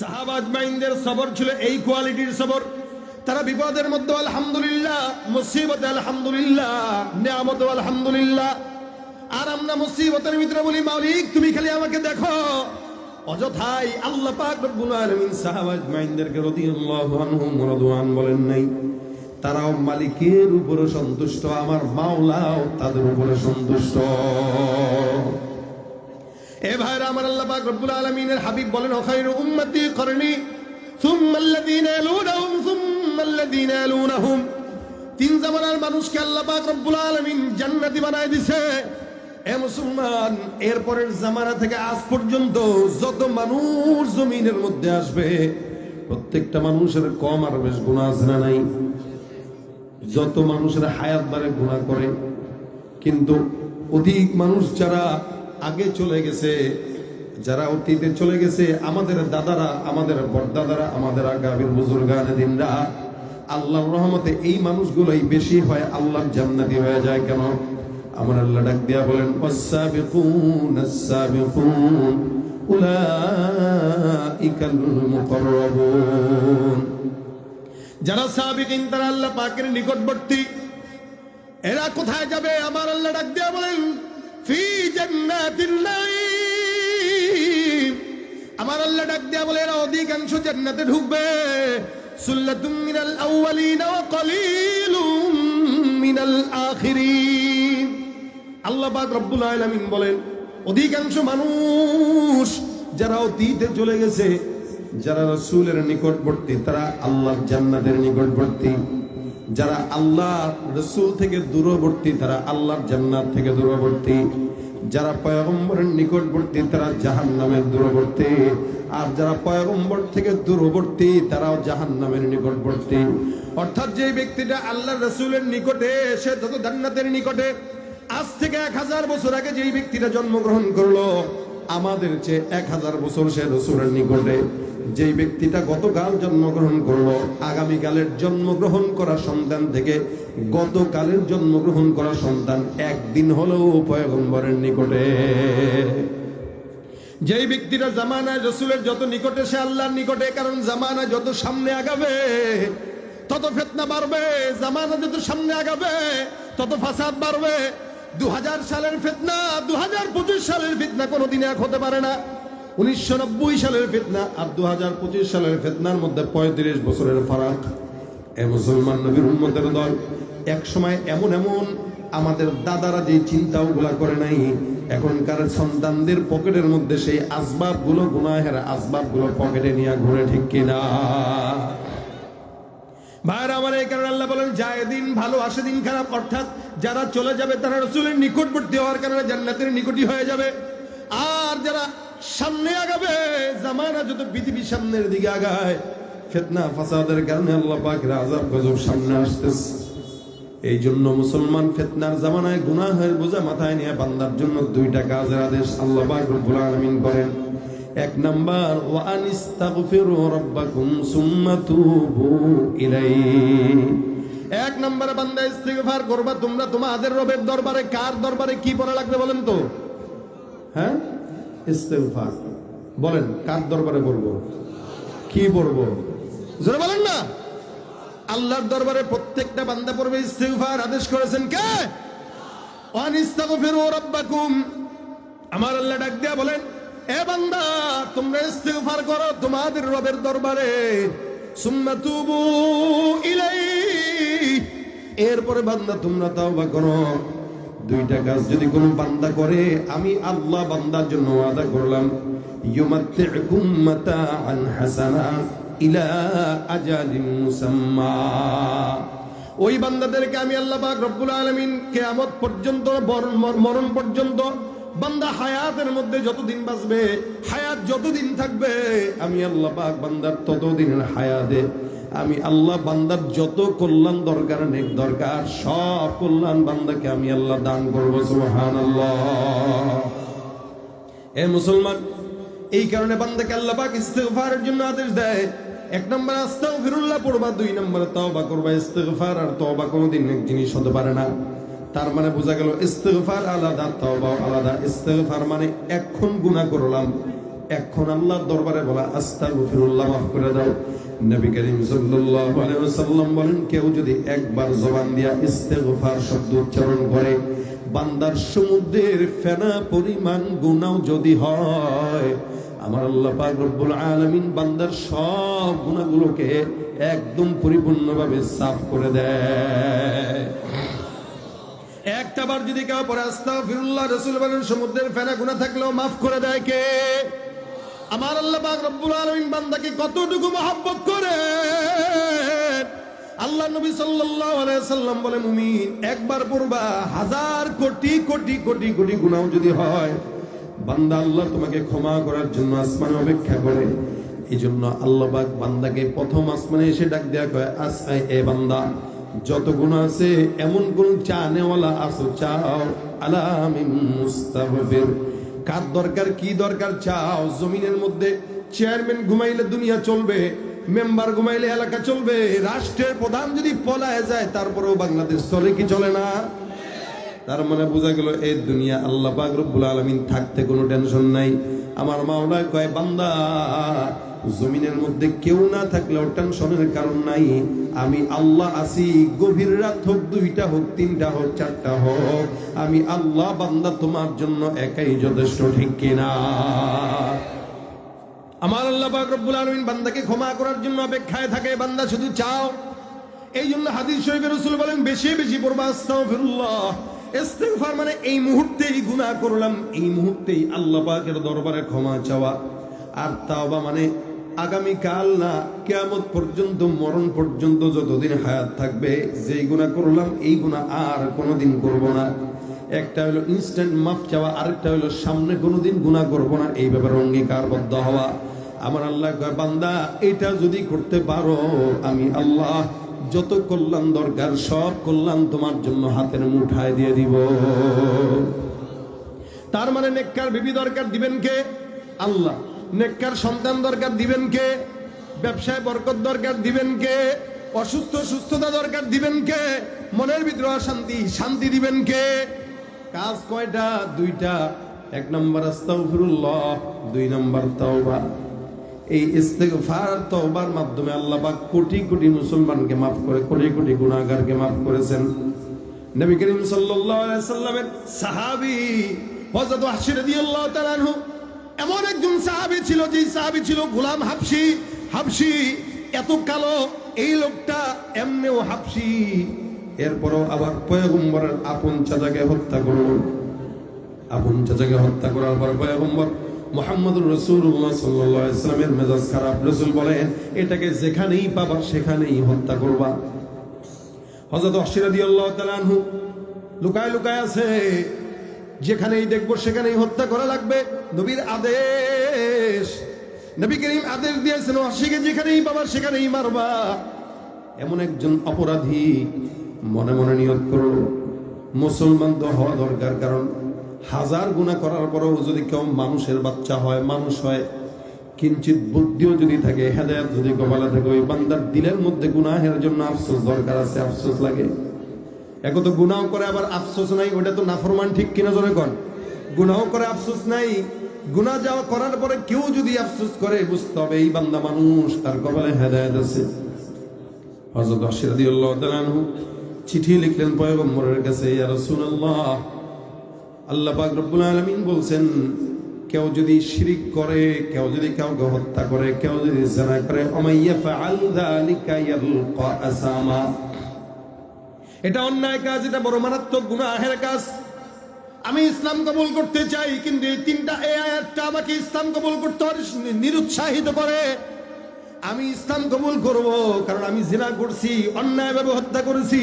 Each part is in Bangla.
সাহাবাজ সবর ছিল এই কোয়ালিটির সবর। তারা বিপদের মধ্যে আলহামদুলিল্লাহ, মুসিবতে আলহামদুলিল্লাহ নিয়ামত আলহামদুলিল্লাহ। আর আমরা মুসিবতের ভিতরে বলি, মালিক, তুমি খালি আমাকে দেখো। অযথাই আল্লাহ পাক রব্বুল আলামিন সাহাবাজ মাইন্দেরকে রাদিয়াল্লাহু আনহুম রাদওয়ান বলেন নাই। তারাও মালিকের উপরে সন্তুষ্ট, আমার মাওলাও তাদের উপরে সন্তুষ্ট। এ ভাইরা আমার আল্লাহ পাক রব্বুল আলামিনের হাবিব বলেন খায়রু উম্মতি করনি। তিন জামানার মানুষকে আল্লাহ পাক রব্বুল আলামিন জান্নাতি বানায় দিছে। এ মুসলমান এরপরের জামানা থেকে আজ পর্যন্ত যত মানুষ জমিনের মধ্যে আসবে, প্রত্যেকটা মানুষের কম আর বেশ গুণা আছে না নাই। যত মানুষের হায়াত বারে গুণা করে। কিন্তু অধিক মানুষ যারা আগে চলে গেছে, যারা অতীতে চলে গেছে, আমাদের দাদারা, আমাদের বড়দাদারা, আমাদের আগামীর বুজুর্গানে দিনরা, আল্লাহর রহমতে এই মানুষগুলোই বেশি হয় আল্লাহর জান্নাতি হয়ে যায় কেন? আমার আল্লাহ ডাক দিয়া বলেন ওয়াসাবিকুন আস-সাবিকুন, উলাইকাল মুকাররাবুন। যারা সাবিকিন, তারা আল্লাহ পাকের নিকটবর্তী। এরা কোথায় যাবে? আমার আল্লাহ ডাক দিয়া বলেন ফি জান্নাতিল নাঈম। আমার আল্লাহ ডাক দিয়া বলে, এরা অধিকাংশ জান্নাতে ঢুকবে। সুল্লাতুম মিনাল আউয়ালিন ওয়া কলিলুম মিনাল আখিরিন। আল্লাহ পাক রব্বুল আলামিন বলেন, অধিকাংশ মানুষ যারা অতীতে চলে গেছে, যারা রসুলের নিকটবর্তী, তারা আল্লাহর জান্নাতের নিকটবর্তী। যারা আল্লাহ রসুল থেকে দূরবর্তী, তারা আল্লাহর জান্নাত থেকে দূরবর্তী। যারা পয়গম্বরের নিকটবর্তী, তারা জাহান নামের দূরবর্তী। আর যারা পয়গম্বর থেকে দূরবর্তী, তারাও জাহান নামের নিকটবর্তী। অর্থাৎ যে ব্যক্তিটা আল্লাহ রসুলের নিকটে, সে তত জান্নাতের নিকটে, আজ থেকে এক হাজার বছর আগে যেই ব্যক্তিটা জন্মগ্রহণ করল আমাদের চেয়ে এক হাজার বছর সে রসুলের নিকটে যেই ব্যক্তিটা গতকাল জন্মগ্রহণ করল, আগামীকালের জন্মগ্রহণ করা সন্তান থেকে গতকালের জন্মগ্রহণ করা সন্তান একদিন হলেও পয়গম্বরের নিকটে। যেই ব্যক্তিটা জামানায় রসুলের যত নিকটে, সে আল্লাহর নিকটে, কারণ জামানা যত সামনে আগাবে, তত ফেতনা বাড়বে, জামানা যত সামনে আগাবে, তত ফাসাদ বাড়বে দু হাজার সালের ফেতনা দু সালের ফিতনা কোনোদিন এক হতে পারে না। উনিশশো নব্বই সালের ফিতনা আর দুহাজার পঁচিশ সালের ফিতনার মধ্যে পঁয়ত্রিশ বছরের ফারাক। এ মুসলমান নবীর উম্মতের দল, এক সময় এমন এমন আমাদের দাদারা যে চিন্তা চিন্তাগুলা করে নাই, এখনকার সন্তানদের পকেটের মধ্যে সেই আসবাবগুলো গুনাহের আসবাবগুলো পকেটে নিয়ে ঘুরে ঠিক কিনা? ভাইরা, আমার এই কারণে আল্লাহ বলেন যায় দিন ভালো আসে দিন খারাপ, অর্থাৎ যারা চলে যাবে তারা রসুলের নিকটবর্তী হওয়ার কারণে জান্নাতের নিকটই হয়ে যাবে। আর যারা সামনে আগাবে জামানা যত পৃথিবী সামনের দিকে আগায়, ফেতনা, ফাসাদের কারণে আল্লাহ পাকের আজাব গজব সামনে আসতেছে। এই জন্য মুসলমান ফেতনার জামানায় গুনাহের বোঝা মাথায় নিয়ে বান্দার জন্য দুইটা কাজের আদেশ আল্লাহ পাক রব্বুল আলামিন করেন। এক নাম্বার ওয়ান ইস্তাগফিরু রাব্বাকুম সুম্মা তুবু ইলাইহি। এক নম্বরে বান্দা ইস্তিগফার করবা, তোমরা তোমাদের রবের দরবারে কার দরবারে কি বলা লাগবে বলেন তো? হ্যাঁ? ইস্তিগফার। বলেন, কার দরবারে বলব কি বলব জোরে বলেন না। আল্লাহর দরবারে প্রত্যেকটা বান্দা পড়বে, ইস্তিগফার আদেশ করেছেন কে? ওয়ান রাব্বাকুম। আমার আল্লাহ ডাক দিয়া বলেন এ বান্দা, তোমরা ইস্তিগফার করো তোমাদের রবের দরবারে। সুম্মা তুবু ইলাইহি। এরপরে বান্দা, তোমরা তাওবা করো। দুইটা কাজ যদি কোনো বান্দা করে, আমি আল্লাহ বান্দার জন্য ওয়াদা করলাম। ইউমাত্তিউকুম মাতাআন হাসানা ইলা আজালিন মুসাম্মা। ওই বান্দাদেরকে আমি আল্লাহ পাক রব্বুল আলামিন কিয়ামত পর্যন্ত মরণ পর্যন্ত বান্দা হায়াতের মধ্যে যতদিন বাঁচবে, হায়াত যতদিন থাকবে, আমি আল্লাহ পাক বান্দার ততদিনের হায়াতে, আমি আল্লাহ বান্দার যত কল্যাণ দরকার, নেক দরকার, সব কল্যাণ বান্দাকে আমি আল্লাহ দান করব, সুবহানাল্লাহ। এ মুসলমান, এই কারণে বান্দাকে আল্লাহ পাক ইস্তেগফারের জন্য আদেশ দেয়। এক নম্বর আস্তাগফিরুল্লাহ পড়বা, দুই নম্বরে তওবা করবা। ইস্তেগফার আর তওবা কোনোদিন এক জিনিস হতে পারে না। তার মানে বোঝা গেল ইস্তেগফার আলাদা, তওবা আলাদা। ইস্তেগফার মানে এখন গুনাহ করলাম। এখন আল্লাহর দরবারে বলা, আস্তাগফিরুল্লাহ, মাফ করে দাও। নবী করিম সাল্লাল্লাহু আলাইহি ওয়াসাল্লাম বলেন, কেউ যদি একবার জবান দিয়া ইস্তেগফার শব্দ উচ্চারণ করে, বান্দার সমুদ্রের ফেনা পরিমাণ গুনাহ যদি হয়, আমার আল্লাহ পাক রব্বুল আলামিন বান্দার সব গুনাহগুলোকে একদম পরিপূর্ণভাবে সাফ করে দেয়। একটা বার যদি কেউ পরে আস্তাগফিরুল্লাহ, রাসূল বলেন, সমুদ্রের ফেনা গুনাহ থাকলেও মাফ করে দেয় কে? আমার আল্লাহ রব্বুল আলামিন বান্দাকে কতটুকু মহব্বত করে আল্লাহ নবী সাল্লাল্লাহু আলাইহি সাল্লাম বলে মুমিন একবার পড়বা, হাজার কোটি কোটি কোটি কোটি গুনাহ যদি হয়, বান্দা আল্লাহ তোমাকে ক্ষমা করার জন্য আসমানে অপেক্ষা করে। এই জন্য আল্লাহ বান্দাকে প্রথম আসমানে এসে ডাক দেয়া কয় আসআই এ বান্দা। যত গুণ আছে, এমন কোন চা নেওয়ালা আসো চাও। আলামিন কার দরকার, কি দরকার চাও? জমিনের মধ্যে চেয়ারম্যান ঘুমাইলে দুনিয়া চলবে, মেম্বার ঘুমাইলে এলাকা চলবে, রাষ্ট্রের প্রধান যদি পলায় যায়, তারপরেও বাংলাদেশ চলে কি চলে না? তার মানে বোঝা গেল এই দুনিয়া আল্লাহ পাক রব্বুল আলামিন থাকতে কোনো টেনশন নাই। আমার মাওলা কয়, বান্দা জমিনের মধ্যে কেউ না থাকলেও টেনশনের কারণ নাই। আমি আল্লাহ আছি, গভীর রাত হোক, দুইটা হোক, তিনটা হোক, চারটা হোক। আমি আল্লাহ, বান্দা, তোমার জন্য একাই যথেষ্ট, ঠিক কিনা আমার আল্লাহ রব্বুল আলামিন বান্দাকে ক্ষমা করার জন্য অপেক্ষায় থাকে, বান্দা শুধু চাও। এই জন্য হাদিস শরীফের রাসূল বলেন, বেশি বেশি পড়বা ইস্তিগফার মানে এই মুহূর্তেই গুনাহ করলাম, এই মুহূর্তেই আল্লাহ পাকের দরবারে ক্ষমা চাওয়া। আর তাওবা মানে আগামী কাল না, কিয়ামত পর্যন্ত, মরণ পর্যন্ত যতদিন হায়াত থাকবে, যেই গুনাহ করলাম, এই গুনাহ আর কোনোদিন করব না। একটা হলো ইনস্ট্যান্ট মাফ চাওয়া, আরেকটা হলো সামনে কোনোদিন গুনাহ করব না, এই ব্যাপারে অঙ্গীকারবদ্ধ হওয়া। আমার আল্লাহ বান্দা, এটা যদি করতে পারো, আমি আল্লাহ যত কল্যাণ দরকার, সব কল্যাণ তোমার জন্য হাতের মুঠায় দিয়ে দিব। তার মানে নেককার বিবি দরকার দিবেন কে? আল্লাহ। নেককার সন্তান দরকার দিবেন কে? ব্যবসায় বরকত দরকার দিবেন কে? অসুস্থ সুস্থতা দরকার দিবেন কে? মনের ভিতরে শান্তি শান্তি দিবেন কে? কাজ কয়টা? দুইটা। এক নম্বর আস্তাগফিরুল্লাহ, দুই নম্বর তাওবা। এই ইস্তেগফার, তওবার মাধ্যমে আল্লাহ পাক কোটি কোটি মুসলমানকে maaf করে, কোটি কোটি গুনাহগারকে maaf করেছেন। নবী করিম সাল্লাল্লাহু আলাইহি সাল্লামের সাহাবী হযরত ওয়াহশী রাদিয়াল্লাহু তাআলা আনহু এমন একজন সাহাবী ছিল যে সাহাবী ছিল গোলাম হাবশী হাবশী এত কালো, এই লোকটা এমনেও হাবশী এরপরও আবার পয়গম্বরের আপন চাচাকে হত্যা করল। আপন চাচাকে হত্যা করার পর পয়গম্বর মোহাম্মদুর রসুল্লাহ সাল্লাহ ইসলামের মেজাজ খারাপ। রসুল বলেন, এটাকে যেখানেই পাবা, সেখানেই হত্যা করবা। হজরত অশিরাদি আল্লাহ তালানহু লুকায় লুকায় আছে। যেখানেই দেখব সেখানেই হত্যা করা লাগবে। নবীর আদেশ। নবী করিম আদেশ দিয়েছেন অশিকে যেখানেই পাবা সেখানেই মারবা। এমন একজন অপরাধী মনে মনে নিয়ত করল, মুসলমান তো হওয়া দরকার, কারণ হাজার গুণা করার পরেও যদি কেউ মানুষের বাচ্চা হয়, মানুষ হয় কিঞ্চিত বুদ্ধিও যদি থাকে, হেদায়াত যদি কপালে থাকে, ওই বান্দার দিলের মধ্যে গুনাহের জন্য আফসোস দরকার আছে, আফসোস লাগে। এক তো গুনাও করে আবার আফসোস নাই ওটা তো নাফরমান ঠিক কিনা জোরে কন? গুনাও করে আফসোস নাই গুনাহ যাওয়া করার পরে কেউ যদি আফসোস করে, বুঝতে হবে এই বান্দা মানুষ, তার কপালে হেদায়াত আছে। হযরত আশি রাদিয়াল্লাহু তাআলা আনহু চিঠি লিখলেন পয়গম্বরের কাছে, ইয়া রাসূলুল্লাহ আল্লাহ পাক রব্বুল আলামিন বলছেন, কেউ যদি শিরিক করে, কেউ যদি কাউকে হত্যা করে, কেউ যদি জিনা করে, অমাইয়া ফাআল যালিকা ইয়ালকা আসামা এটা অন্যায় কাজ, এটা বড় মারাত্মক গুনাহের কাজ। আমি ইসলাম কবুল করতে চাই, কিন্তু এই তিনটা এই আয়াতটা আমাকে ইসলাম কবুল করতে নিরুৎসাহিত করে। আমি ইসলাম কবুল করব, কারণ আমি জিনা করছি অন্যায়ভাবে হত্যা করেছি।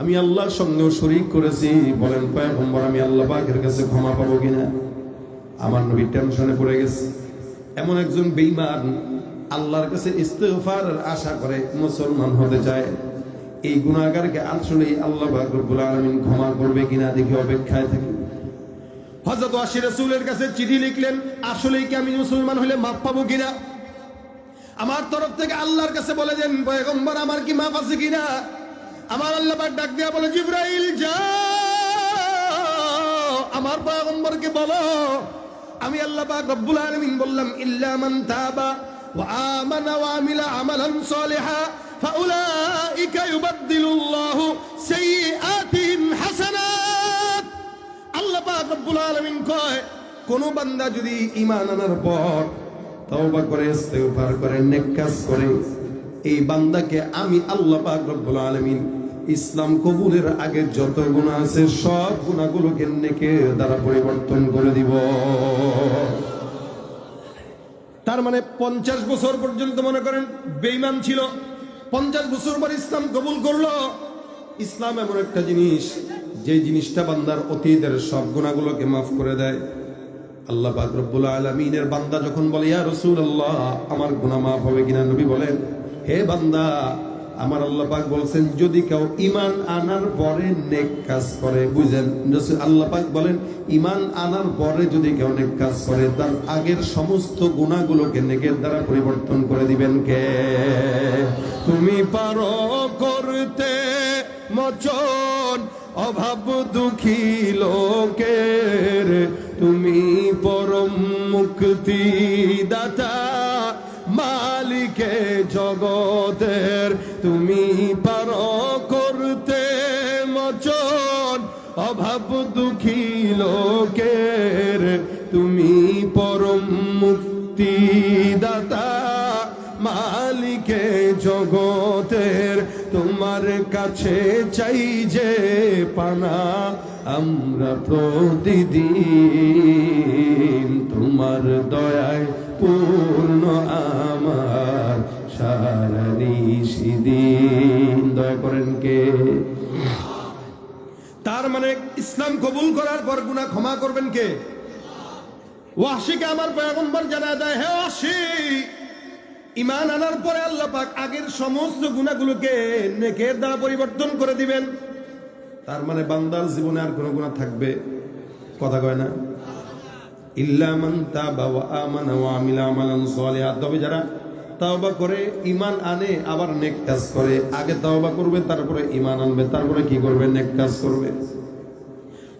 আমি আল্লাহর সঙ্গেও শরিক করেছি। বলেন, পয়গম্বর, আমি আল্লাহ পাকের কাছে ক্ষমা পাবো কিনা? আমার নবী টেনশনে পড়ে গেছে। এমন একজন বেঈমান আল্লাহর কাছে ইস্তেগফার আশা করে মুসলমান হতে চায়। এই গুনাহগারকে আসলেই আল্লাহ পাক রব্বুল আলামিন ক্ষমা করবে কিনা দেখি অপেক্ষায় থাকি। হযরত আশি রাসূলের কাছে চিঠি লিখলেন, আসলেই কি আমি মুসলমান হলে মাপ পাবো কিনা? আমার তরফ থেকে আল্লাহর কাছে বলে দেন, পয়গম্বর, আমার কি মাপ আছে কিনা? আমার আল্লাহ ডাক দেয়া বলে, জিব্রাইল, যাও। আমার পয়গম্বরকে বলো, আমি আল্লাহ পাক রব্বুল আলামিন বললাম, ইল্লা মান তাবা ওয়া আমানা ওয়া আমিলা আমালান সালিহা। পাক রব্বুল আলামিন কয়, কোন বান্দা যদি ঈমান আনার পর তওবা করে, ইস্তেগফার করে, নেক কাজ করে, এই বান্দাকে আমি আল্লাহ পাক রব্বুল আলামিন ইসলাম কবুলের আগে যত গুনাহ আছে সব গুনাহগুলোকে নেকে দ্বারা পরিবর্তন করে দিব। তার মানে পঞ্চাশ বছর পর্যন্ত মনে করেন বেইমান ছিল। পঞ্চাশ বছর পর ইসলাম কবুল করল। ইসলাম এমন একটা জিনিস, যে জিনিসটা বান্দার অতীতের সব গুণাগুলোকে মাফ করে দেয়। আল্লাহ বাকরবুল আলমিনের বান্দা যখন বলে, ইয়া রসুল আল্লাহ আমার গুণা মাফ হবে কিনা? নবী বলেন, হে বান্দা আমার আল্লাহ পাক বলছেন, যদি কেউ ইমান আনার পরে নেক কাজ করে, বুঝেন? রসুল আল্লাহ পাক বলেন ইমান আনার পরে যদি কেউ নেক কাজ করে, তার আগের সমস্ত গুণাগুলোকে নেকের দ্বারা পরিবর্তন করে দিবেন কে? তুমি পারো করতে, মচন, অভাব দুঃখী লোকের। তুমি পরম মুক্তি দাতা মালিকে জগতের তুমি পার করতে মচন অভাব দুঃখী লোকের। তুমি পরম মুক্তি দাতা মালিকে জগতের। তোমার কাছে চাই যে পানা আমরা প্রতিদিন। তোমার দয়ায় পূর্ণ আমার কে? তার মানে ইসলাম কবুল করার পর গুনাহ ক্ষমা করবেন কে? ওয়াসিকে আমার পয়গম্বর জানা দেয়, হে ওয়াসি ইমান আনার পরে আল্লাহ পাক আগের সমস্ত গুণাগুলোকে নেকের দ্বারা পরিবর্তন করে দিবেন। তার মানে বান্দার জীবনে আর কোনো গুণা থাকবে? কথা কয় না। ইল্লা মান তাবা ওয়া আমানা ওয়া আমিলা আমালান সালিহা। তবে যারা তাওবা করে ইমান আনে, আবার নেক কাজ করে। আগে তাওবা করবে তারপরে ইমান আনবে তারপরে কি করবে নেক কাজ করবে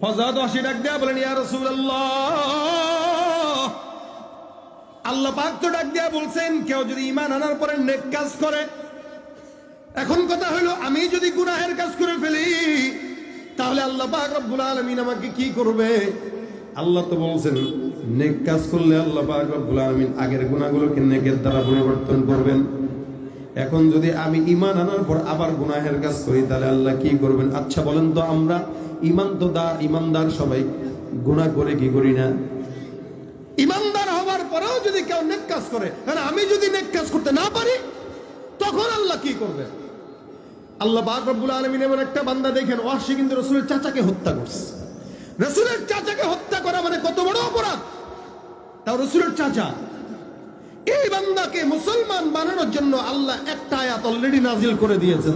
হযরত আশি ডাক দেয়া বলেন, ইয়া রাসূলুল্লাহ! আল্লাহ পাক তো ডাক দেয়া বলছেন, কেউ যদি ইমান আনার পরে নেক কাজ করে, এখন কথা হলো আমি যদি গুনাহের কাজ করে ফেলি, তাহলে আল্লাহ পাক রব্বুল আলামিন আমাকে কি করবে? আল্লাহ তো বলছেন নেক কাজ করলে আল্লাহ পাক রব্বুল আলামিন আগের গুনাহগুলোকে নেকের দ্বারা পরিবর্তন করবেন। এখন যদি আমি ইমান আনার পর আবার গুনাহের কাজ করি, তাহলে আল্লাহ কি করবেন? আচ্ছা বলেন তো আমরা ইমান তো দা ইমানদার সবাই গুনাহ করে কি করি না? ইমানদার হওয়ার পরেও যদি কেউ নেক কাজ করে, কারণ আমি যদি নেক কাজ করতে না পারি, তখন আল্লাহ কি করবে? আল্লাহ পাক রব্বুল আলামিন এমন একটা বান্দা দেখেন ওয়াসি কিন্তু রসুলের চাচাকে হত্যা করছে। রসুলের চাচাকে হত্যা করা মানে কত বড় অপরাধ! তাও রসুলের চাচা। এই বান্দাকে মুসলমান বানানোর জন্য আল্লাহ একটা আয়াত অলরেডি নাজিল করে দিয়েছেন।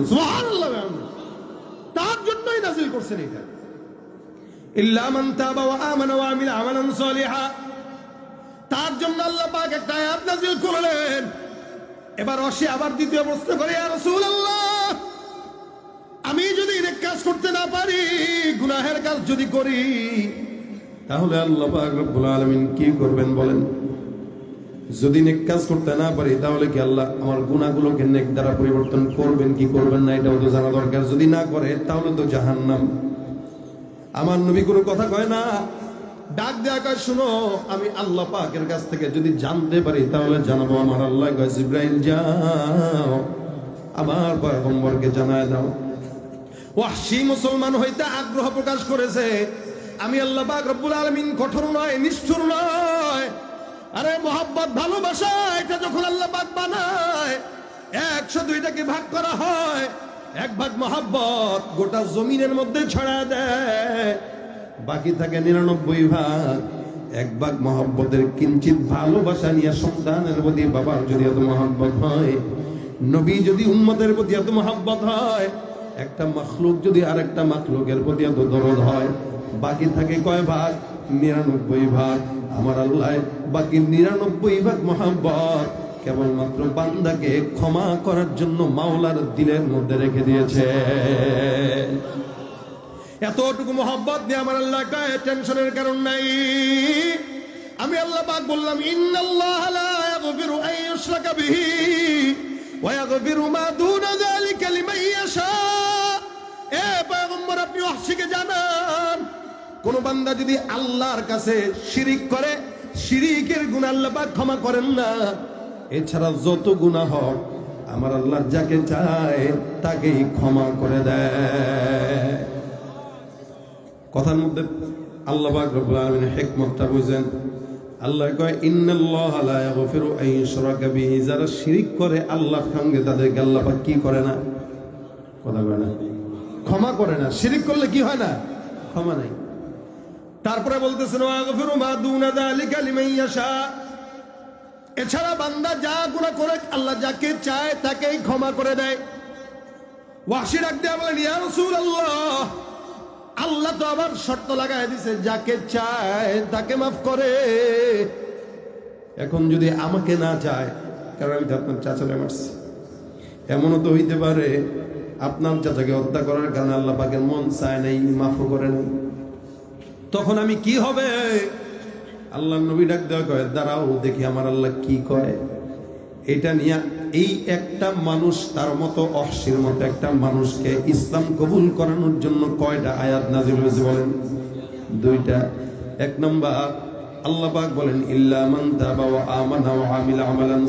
তার জন্যই নাজিল করছেন এটা। তার জন্য আল্লাহ একটা নাজিল করলেন। এবার আবার দ্বিতীয় করে রাসূলুল্লাহ, আমি যদি কাজ করতে না পারি, গুনাহের কাজ যদি করি তাহলে আল্লাহ পাক রব্বুল আলামিন কি করবেন বলেন? যদি নেক কাজ করতে না পারি, তাহলে কি আল্লাহ আমার গুণাগুলোকে নেক দ্বারা পরিবর্তন করবেন, কি করবেন না? এটাও তো জানা দরকার। যদি না করে, তাহলে তো জাহান্নাম। আমার নবী কোনো কথা কয় না? ডাক দেয়া কয়, শুনো, আমি আল্লাহ পাকের কাছ থেকে যদি জানতে পারি, তাহলে জানাব আমার আল্লাহ। কয়, জিব্রাইল, যাও। আমার পয়গম্বরকে জানায় দাও। ওয়াহশি মুসলমান হইতে আগ্রহ প্রকাশ করেছে। আমি আল্লাহ পাক রব্বুল আলামিন কঠোর নয়, নিষ্ঠুর নয়। আরে মোহাব্বত, ভালোবাসা, এটা যখন আল্লাহবাক বানায়, একশো দুইটাকে ভাগ করা হয়? এক ভাগ মহাব্বত গোটা জমিনের মধ্যে ছড়া দেয়। বাকি থাকে নিরানব্বই ভাগ। এক ভাগ মহাব্বতের কিঞ্চিত ভালোবাসা নিয়ে সন্তানের প্রতি, বাবার যদি এত মহাব্বত হয়, নবী যদি উম্মতের প্রতি এত মহাব্বত হয়, একটা মখলুক যদি আরেকটা মখলুকের প্রতি এত দরদ হয় বাকি থাকে কয় ভাগ? নিরানব্বই ভাগ। আমার আল্লাহ, বাকি নিরানব্বই ভাগ মহাব্বত। কেবলমাত্র বান্দাকে ক্ষমা করার জন্য মাওলার দিলের মধ্যে রেখে দিয়েছে। এতটুকু মোহাব্বত দিয়ে আমার আল্লাহ গায়ে টেনশনের কারণ নাই। আমি আল্লাহ পাক বললাম, ইন্নাল্লাহ লা ইয়াগফিরু আন ইউশরাকা বিহি ওয়া ইয়াগফিরু মা দুনা যালিকা লিমান ইয়াশা। এ পয়গম্বর, আপনি ওয়াহশিকে জানান। কোন বান্দা যদি আল্লাহর কাছে শিরিক করে, শিরিকের গুনাহ আল্লাহ ক্ষমা করেন না। এছাড়া যত গুনাহ হোক আমার আল্লাহ যাকে চায়, তাকেই ক্ষমা করে দেয়। কথার মধ্যে আল্লাহ পাক রব্বুল আলামিন বুঝেন। আল্লাহ কয়, ইন্নাল্লাহ লা ইয়াগফিরু আন ইউশরাকা বিহি। যারা শিরিক করে, আল্লাহর সঙ্গে তাদেরকে আল্লাহ কি করে না? কথা বলে না। ক্ষমা করে না। শিরিক করলে কি হয় না? ক্ষমা নাই। তারপরে বলতেছেন এছাড়া বান্দা যা গুনাহ করে, আল্লাহ যাকে চায় তাকেই ক্ষমা করে দেয়। ওয়াসি দেয়া বলেন, ইয়া রাসূলুল্লাহ, আল্লাহ তো আবার শর্ত লাগাই দিছে, যাকে চায় তাকে মাফ করে। এখন যদি আমাকে না চায়, কারণ আমি তো আপনার চাচারে মারছি। এমনও তো হইতে পারে আপনার চাচাকে হত্যা করার কারণে আল্লাহ পাকের মন চায় নাই মাফও করে নাই তখন আমি কি হবে? আল্লাহ নবী ডাক দেওয়া কয়, দাঁড়াও, দেখি আমার আল্লাহ কি কয়। এটা নিয়ে এই একটা মানুষ তার মতো অহসির মতো একটা মানুষকে ইসলাম কবুল করানোর জন্য কয়টা আয়াত নাজিল হয়েছে বলেন? দুইটা। এক নম্বর, আল্লাহ পাক বলেন, ইল্লা মান তাবা আমানা ওয়া আমিলা আমালান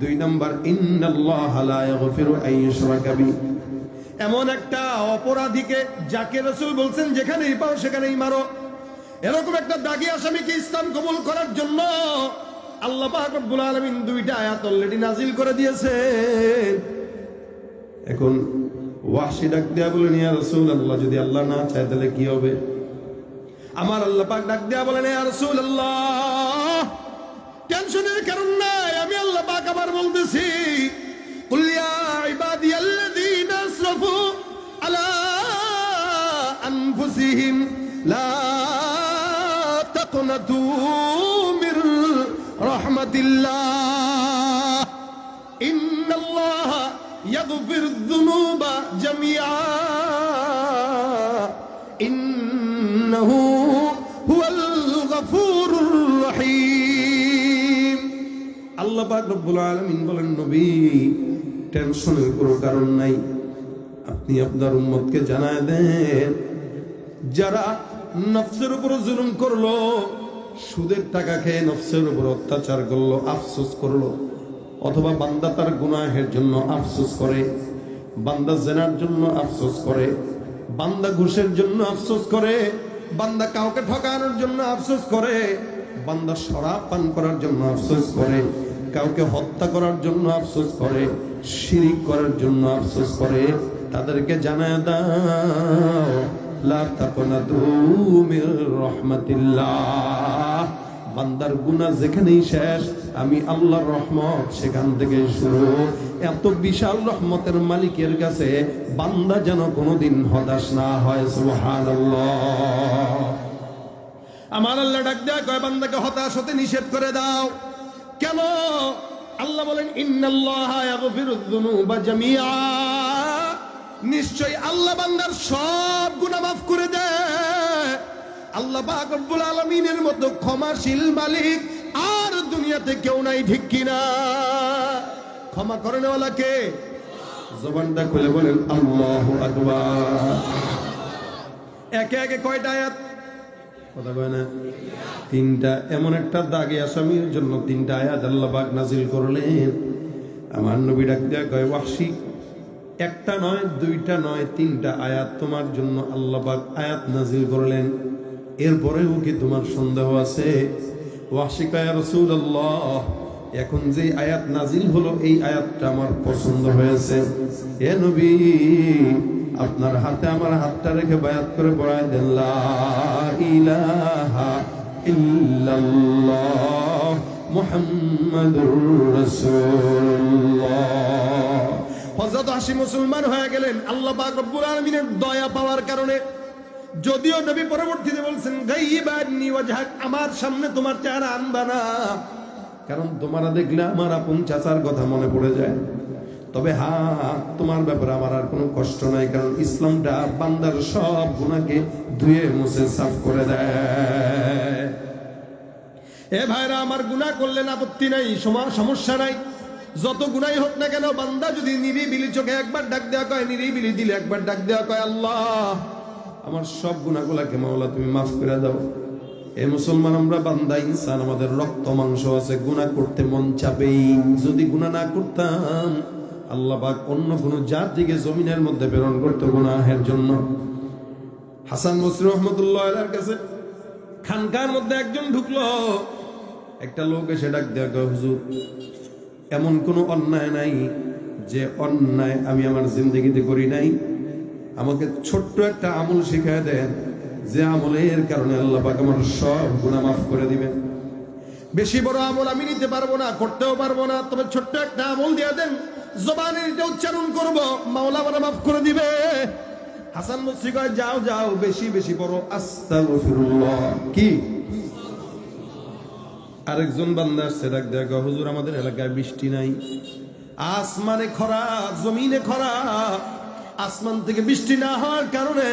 দুই নম্বর এমন একটা অপরাধীকে যাকে রসুল বলছেন, যেখানেই পাও সেখানেই মারো। এরকম একটা দাগি আসামিকে ইসলাম কবুল করার জন্য আল্লাহ পাক রব্বুল আলামিন দুইটা আয়াত অলরেডি নাজিল করে দিয়েছে এখন ওয়াসি ডাক দেয়া বলেন, ইয়া রাসূলুল্লাহ, যদি আল্লাহ না চায় তাহলে কি হবে? আমার আল্লাহ পাক ডাক দেয়া বলেন, ইয়া রাসূলুল্লাহ, টেনশনের কারণ আল্লাহ পাক আবার বলতেছি কুল্লিয়া ইবাদিয়াল্লাযীনা আসরাফু আলা আনফুসিহিম লা তাকনাতু মির রাহমাতিল্লাহ। ইন্নাল্লাহা ইয়াগফিরুয যুনুবা জামিআ। আল্লাহ আলামিন বলেন, নবী, টেনশনের কোনো কারণ নাই। আপনি আপনার উম্মতকে জানায় দেন। যারা নফসের উপর জুলুম করল, সুদের টাকা খেয়ে নফসের উপর অত্যাচার করল, আফসোস করল, অথবা বান্দা তার গুনাহের জন্য আফসোস করে, বান্দা জেনার জন্য আফসোস করে, বান্দা ঘুষের জন্য আফসোস করে, বান্দা কাউকে ঠকানোর জন্য আফসোস করে, বান্দা শরাব পান করার জন্য আফসোস করে। কাউকে হত্যা করার জন্য আফসোস করে, শিরিক করার জন্য আফসোস করে, তাদেরকে জানায় দাও রাহমাতিল্লাহ। বান্দার গুনাহ যেখানেই শেষ, আমি আল্লাহর রহমত সেখান থেকে শুরু। এত বিশাল রহমতের মালিকের কাছে বান্দা যেন কোনোদিন হতাশ না হয়, সুবহানাল্লাহ। আমার আল্লাহ ডাক দেয় কয়, বান্দাকে হতাশ হতে নিষেধ করে দাও। কেন? আল্লাহ বলেন নিশ্চয় আল্লাহ বান্দার সব গুনাহ মাফ করে দেয়। আল্লাহ পাক রব্বুল আলামিনের মতো ক্ষমাশীল মালিক আর দুনিয়াতে কেউ নাই, ঠিক কিনা ক্ষমা করে নেওয়ালা কে জবানটা খুলে বলেন, আল্লাহু একে একে কয়টা আয়াত? কথা কয় না? তিনটা, এমন একটা দাগে আসামির জন্য তিনটা আয়াত আল্লাহ পাক নাজিল করলেন। আমার নবী ডাক দেয়া কয় ওয়াসি একটা নয়, দুইটা নয়, তিনটা আয়াত তোমার জন্য আল্লাহ পাক আয়াত নাজিল করলেন। এরপরেও কি তোমার সন্দেহ আছে? ওয়াসিকায় রসুল্লাহ এখন যে আয়াত নাজিল হলো, এই আয়াতটা আমার পছন্দ হয়েছে। এ নবী আপনার হাতে আমার হাতটা রেখে বায়াত করে পড়ায় দেন ইলাহা ইল্লাল্লাহ মুহাম্মাদুর রাসূলুল্লাহ। হযরত মুসলমান হয়ে গেলেন। আল্লাহ পাক রব্বুল দয়া পাওয়ার কারণে যদিও নবী পরবর্তীতে বলছেন, গাইবানি ওয়াজহাক, আমার সামনে তোমার চেহারা আনবা না। কারণ তোমারা দেখলে আমার আপন চাচার কথা মনে পড়ে যায়। তবে হা, তোমার ব্যাপারে আমার আর কোনো কষ্ট নাই, কারণ ইসলামটা বান্দার সব গুণাকে ধুয়ে মুছে সাফ করে দেয়। এ ভাইরা, আমার গুনাহ করলেন আপত্তি নাই, সমা- সমস্যা নাই। যত গুণাই হোক না কেন, বান্দা যদি নিরিবিলি চোখে একবার ডাক দেওয়া কয়, নিরিবিলি দিলে একবার ডাক দেওয়া কয়, আল্লাহ, আমার সব গুণাগুলাকে মাওলা তুমি মাফ করে দাও। এ মুসলমান, আমরা বান্দা, ইনসান, আমাদের রক্ত, মাংস আছে, গুনাহ করতে মন চাপেই। যদি গুনাহ না করতাম আল্লাহ পাক অন্য কোন জাতিকে জমিনের মধ্যে প্রেরণ করতো গুনাহের জন্য। হাসান বসরি রহমতুল্লাহ কাছে খানকার মধ্যে একজন ঢুকলো। একটা লোক এসে ডাক দেয়া কয়, হুজুর এমন কোনো অন্যায় নাই যে অন্যায় আমি আমার জিন্দগিতে করি নাই। আমাকে ছোট্ট একটা আমল শিখায় দেন যে আমলের কারণে আল্লাহ পাক আমার সব গুনাহ মাফ করে দিবেন। বেশি বড় আমল আমি নিতে পারব না করতেও পারব না তবে ছোট্ট একটা আমল দিয়ে দেন। জবানে এটা উচ্চারণ মাওলা মাফ করে দিবে। হাসান মুসরি কয় যাও যাও বেশি বেশি বড় আস্তাগফিরুল্লাহ। কি? আরেকজন বান্দা আসছে ডাক কয়, হুজুর আমাদের এলাকায় বৃষ্টি নাই। আসমানে খরা জমিনে খরা। আসমান থেকে বৃষ্টি না হওয়ার কারণে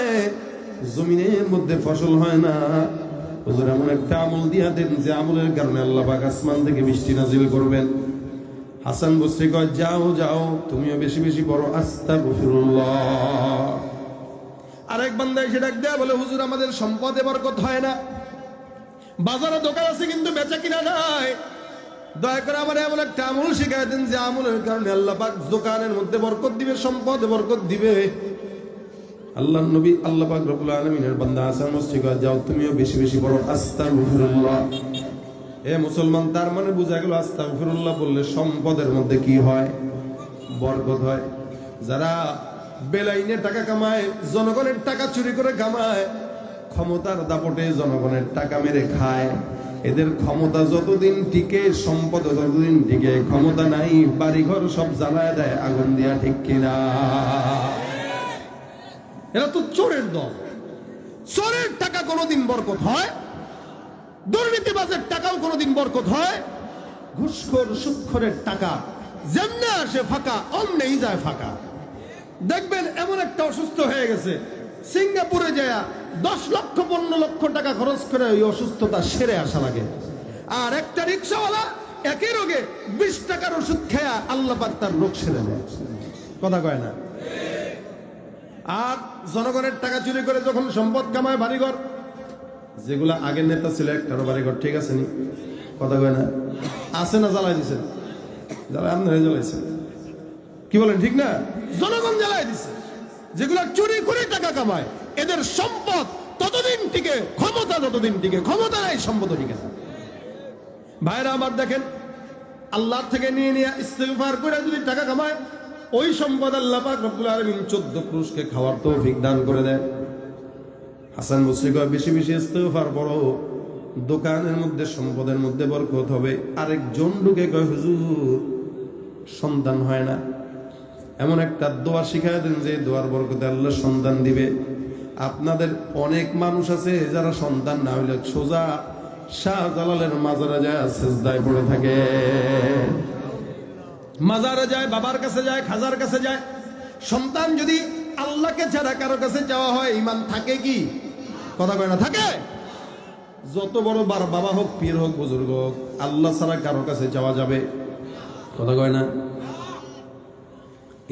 জমিনের মধ্যে ফসল হয় না। হুজুর এমন একটা আমল দিয়া দেন যে আমলের কারণে আল্লাহ পাক আসমান থেকে বৃষ্টি নাজিল করবেন। হাসান বসরি কয়, যাও যাও, তুমিও বেশি বেশি বড় আস্তা আরেক বান্দা এসে ডাক দেয়া বলে, হুজুর, আমাদের সম্পদে বরকত হয় না। বাজারে দোকান আছে কিন্তু বেচা কিনা নাই। দয়া করে আমার এমন একটা আমল শিখাই দেন যে আমলের কারণে আল্লাহ পাক দোকানের মধ্যে বরকত দিবে, সম্পদ বরকত দিবে। আল্লাহ নবী, আল্লাহ পাক রব্বুল আলামিনের বান্দা মসজিদ যাও, তুমিও বেশি বেশি বড় আস্তাগফিরুল্লাহ। এ মুসলমান, তার মানে বোঝা গেল আস্তাগফিরুল্লাহ বললে সম্পদের মধ্যে কি হয়? বরকত হয়। যারা বেলাইনে টাকা কামায়, জনগণের টাকা চুরি করে কামায়, ক্ষমতার দাপটে জনগণের টাকা মেরে খায়। এদের ক্ষমতা যতদিন টিকে, সম্পদ যতদিন টিকে, ক্ষমতা নাই, বাড়িঘর সব জ্বালায় দেয়, আগুন দিয়া ঠিক কিনা। এরা তো চোরের দল। চোরের টাকা কোনোদিন বরকত হয়? দুর্নীতিবাজের টাকাও কোনোদিন বরকত হয়। ঘুষখোর সুৎখরের টাকা। যেমনে আসে ফাঁকা অমনেই যায় ফাঁকা। দেখবেন এমন একটা অসুস্থ হয়ে গেছে। সিঙ্গাপুরে যায় দশ লক্ষ, পনেরো লক্ষ টাকা খরচ করে ওই অসুস্থতা সেরে আসা লাগে। আর একটা রিক্সাওয়ালা একই রোগে বিশ টাকার ওষুধ খেয়া আল্লাহ তার রোগ সেরে দেয়। কথা কয় না? আর জনগণের টাকা চুরি করে যখন সম্পদ কামায় বাড়িঘর যেগুলা আগের নেতা ছিল একটারও বাড়িঘর ঠিক আছে নি? কথা কয় না? আছে না জ্বালাই দিছে? জ্বালাই আপনারা জ্বালাইছে। কি বলেন, ঠিক না? জনগণ জ্বালাই দিছে। যেগুলা চুরি করে টাকা কামায়, এদের সম্পদ ততদিন টিকে, ক্ষমতা ততদিন টিকে, ক্ষমতা নাই, সম্পদ টিকে না। ভাইরা আমার দেখেন, আল্লাহ থেকে নিয়ে নিয়ে ইস্তেগফার করে যদি টাকা কামায়, ওই সম্পদ আল্লাহ পাক রব্বুল আলামিন 14 পুরুষকে খাওয়ার তৌফিক দান করে দেয় হাসান বসরি কয় বেশি বেশি ইস্তেগফার পড়ো। দোকানের মধ্যে, সম্পদের মধ্যে বরকত হবে। আরেকজন ঢুকে কয়, হুজুর, সন্তান হয় না। এমন একটা দোয়া শিখায় দেন যে, দোয়ার বরকতে আল্লাহ সন্তান দিবে। আপনাদের অনেক মানুষ আছে যারা সন্তান না হইলে সোজা শাহজালালের মাজারে যায় সেজদায় পড়ে থাকে। মাজারে যায় বাবার কাছে যায়, খাজার কাছে যায়। সন্তান যদি আল্লাহকে ছাড়া কারও কাছে যাওয়া হয় ইমান থাকে কি? কথা কয় না, থাকে? যত বড় বার বাবা হোক, পীর হোক, বুজুর্গ হোক, আল্লাহ ছাড়া কারও কাছে যাওয়া যাবে? কথা কয় না?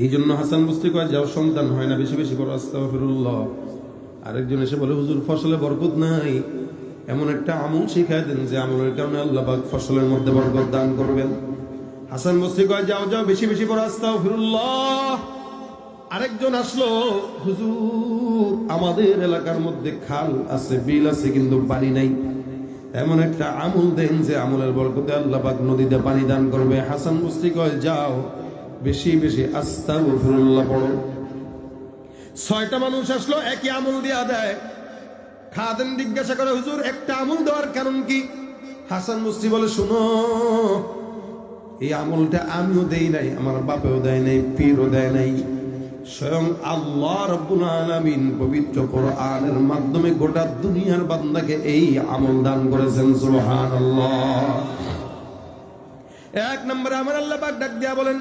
এই জন্য হাসান বুঝতে কয়, যাও, সন্তান হয় না, বেশি বেশি বড় আস্তাগফিরুল্লাহ। আরেকজন এসে বলে, হুজুর, ফসলে বরকত নাই। এমন একটা আমল শিখায় দেন যে আমলের কারণে আল্লাহবাক ফসলের মধ্যে বরকত দান করবেন। হাসান বস্তি কয়, যাও যাও, বেশি বেশি বড় আস্তাগফিরুল্লাহ। আরেকজন আসলো, হুজুর, আমাদের এলাকার মধ্যে খাল আছে, বিল আছে, কিন্তু পানি নাই। এমন একটা আমল দেন যে আমলের বরকতে আল্লাহ পাক নদীতে পানি দান করবে। হাসান মুস্তি কয়, যাও, বেশি বেশি, আস্তাগফিরুল্লাহ পড়ো। ছয়টা মানুষ আসলো, একই আমল দিয়া দেয়। খাদেন জিজ্ঞাসা করে, হুজুর, একটা আমল দেওয়ার কারণ কি? হাসান মুস্তি বলে, শুনো, এই আমলটা আমিও দেই নাই, আমার বাপেও দেয় নাই, পীরও দেয় নাই। স্বয়ং আল্লাহ রব্বুল আলামিন পবিত্র কোরআনের মাধ্যমে গোটা দুনিয়ার বান্দাকে এই আমল দান করেছেন, সুবহানাল্লাহ। এক নম্বরে আমার আল্লাহ পাক ডাক দিয়া বলেন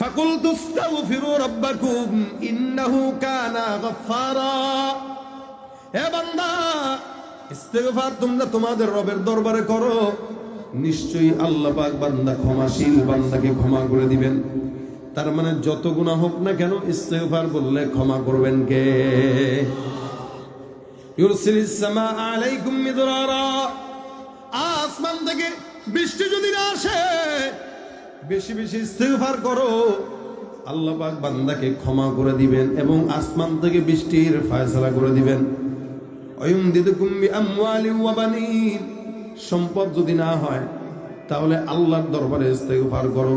ফাকুল তুস্তাগফিরু রাব্বাকুম ইন্নাহু কানা গাফফারা। হে বান্দা, ইস্তেগফার তোমরা তোমাদের রবের দরবারে করো, নিশ্চয়ই আল্লাহ পাক বান্দা ক্ষমাশীল, বান্দাকে ক্ষমা করে দিবেন। তার মানে যত গুনাহ হোক না কেন, ইস্তেগফার বললে ক্ষমা করবেন কে? আসমান থেকে বৃষ্টি যদি না আসে, বেশি বেশি ইস্তেগফার করো। আল্লাহ পাক বান্দাকে ক্ষমা করে দিবেন এবং আসমান থেকে বৃষ্টির ফয়সালা করে দিবেন। সম্পদ যদি না হয়, তাহলে আল্লাহর দরবারে ইস্তেগফার করো।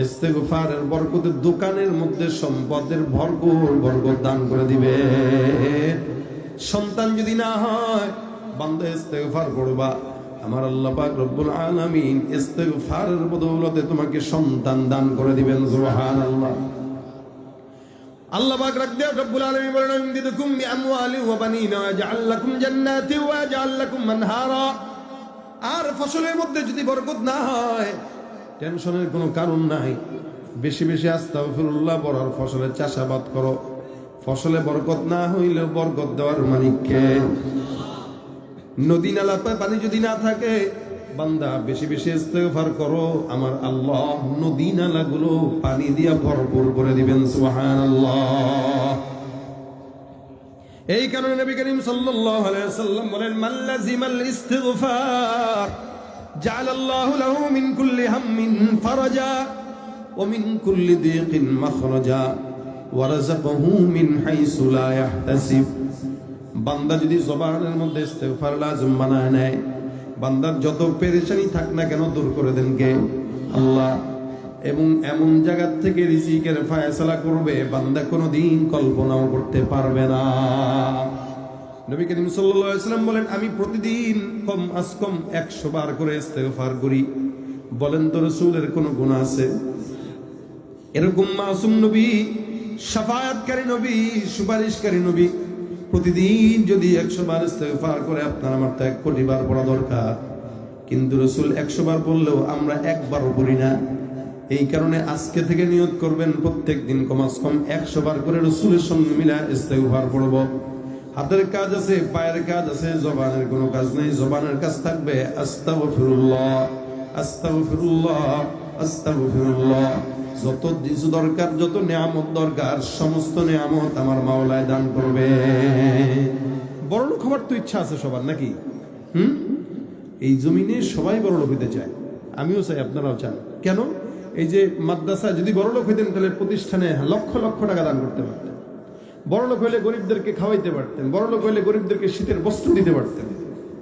ইস্তেগফারের দোকানের মধ্যে সম্পদের ভরপুর বরকত দান করে দিবে। সন্তান যদি না হয়, বান্দা ইস্তেগফার করবা। আমার আল্লাহ পাক রব্বুল আলামিন ইস্তেগফারের বদৌলতে তোমাকে সন্তান দান করে দিবেন, সুবহানাল্লাহ। আল্লাহ পাক রাখতে রব্বুল আলামিন বলেন ইমদিদুকুম বিআমওয়ালি ওয়া বানিনা ওয়া জাআল লাকুম জান্নাতি ওয়া আর ফসলের মধ্যে যদি বরকত না হয় টেনশনের কোনো কারণ নাই। বেশি বেশি আস্তাগফিরুল্লাহ বড়ার ফসলের চাষাবাদ করো। ফসলে বরকত না হইলেও বরকত দেওয়ার মালিককে। নদী নালা পানি যদি না থাকে, বান্দা, বেশি বেশি ইস্তেগফার করো। আমার আল্লাহ নদী নালাগুলো পানি দিয়া ভরপুর করে দিবেন, সুবহানাল্লাহ। এই কারণে নবী করিম সাল্লাল্লাহু আলাইহি ওয়াসাল্লাম বলেন মাল্লাজিমাল ইস্তিগফার। লাহু মিন কুল্লি হাম্মিন ফারাজা ওয়া মিন কুল্লি দিকিন মাখরাজা ওয়া রাযাকাহু মিন হাইসু লা ইয়াহতাসিব। বান্দা যদি জবানের মধ্যে ইস্তেগফার লাজম বানায় নেয়, বান্দার যত পেরেশানি থাক না কেন দূর করে দেন কে? আল্লাহ। এবং এমন জায়গা থেকে রিজিকের ফায়সালা করবে, বান্দা কোনোদিন কল্পনাও করতে পারবে না। নবী করিম সাল্লাম বলেন, আমি প্রতিদিন কম আজ কম একশো বার করে ইস্তেগফার করি। বলেন তো রসুলের কোনো গুনাহ আছে? এরকম মাসুম নবী, সাফায়াতকারী নবী, সুপারিশকারী নবী প্রতিদিন যদি একশো বার ইস্তেগফার করে, আপনার আমার তো এক কোটি বার পড়া দরকার। কিন্তু রসুল একশো বার বললেও আমরা একবারও পড়ি না। এই কারণে আজকে থেকে নিয়ত করবেন প্রত্যেক দিন কমাস কম একশো বার করে রসুলের সঙ্গে মিলা ইস্তেগফার পড়ব। হাতের কাজ আছে, পায়ের কাজ আছে, জবানের কোনো কাজ নেই, জবানের কাজ থাকবে আস্তাগফিরুল্লাহ আস্তাগফিরুল্লাহ আস্তাগফিরুল্লাহ। যত কিছু দরকার, যত নিয়ামত দরকার, সমস্ত নিয়ামত আমার মাওলায় দান করবে। বড় লোক হওয়ার তো ইচ্ছা আছে সবার, নাকি? হুম? এই জমিনে সবাই বড় লোক হইতে চায়। আমিও চাই, আপনারাও চান। কেন? এই যে মাদ্রাসা যদি বড় লোক হইতেন, তাহলে প্রতিষ্ঠানে লক্ষ লক্ষ টাকা দান করতে পারতেন। বড় লোক হইলে গরিবদেরকে খাওয়াইতে পারতেন বড় লোক হইলে গরিবদেরকে শীতের বস্ত্র দিতে পারতেন।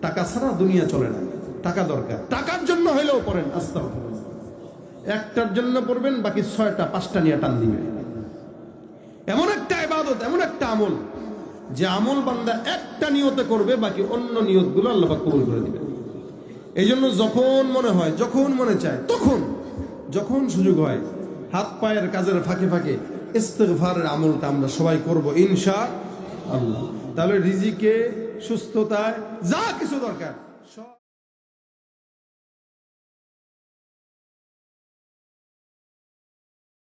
টাকা ছাড়া দুনিয়া চলে না, টাকা দরকার। টাকার জন্য হইলেও পড়েন আস্তে একটার জন্য পড়বেন, বাকি ছয়টা, পাঁচটা নিয়ে টান দিবে এমন একটা ইবাদত, এমন একটা আমল, যে আমল বান্দা একটা নিয়তে করবে, বাকি অন্য নিয়তগুলো আল্লাহ কবুল করে দিবে এই জন্য যখন মনে হয়, যখন মনে চায়, তখন, যখন সুযোগ হয়, হাত পায়ের কাজের ফাঁকে ফাঁকে ইস্তেগফারের আমলটা আমরা সবাই করব ইনশা আল্লাহ। তাহলে রিজিকে সুস্থতায় যা কিছু দরকার।